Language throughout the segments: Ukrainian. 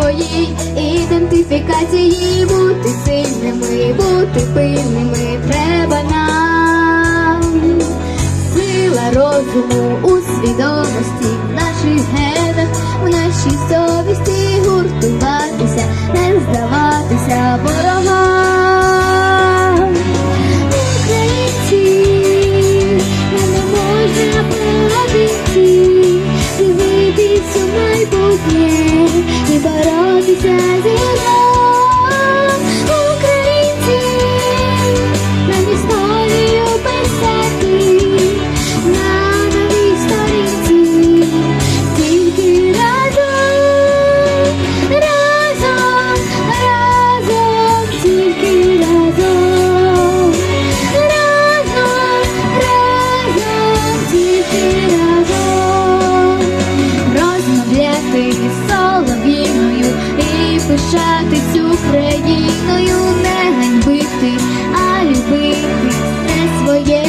своїй ідентифікації бути сильними, бути пильними треба нам. Сила розуму у свідомості в наших генах, в нашій совісті гуртуватися, не здаватися ворогам. Українці, ми не можна проводити, дивитись у майбутнє і 对。Пишатись Україною, не ганьбити, а любити все своє.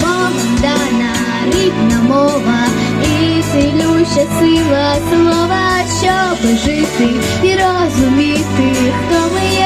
Богом дана рідна мова і силюща сила слова, щоб жити і розуміти, хто ми.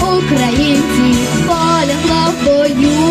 Українці полягло в бою.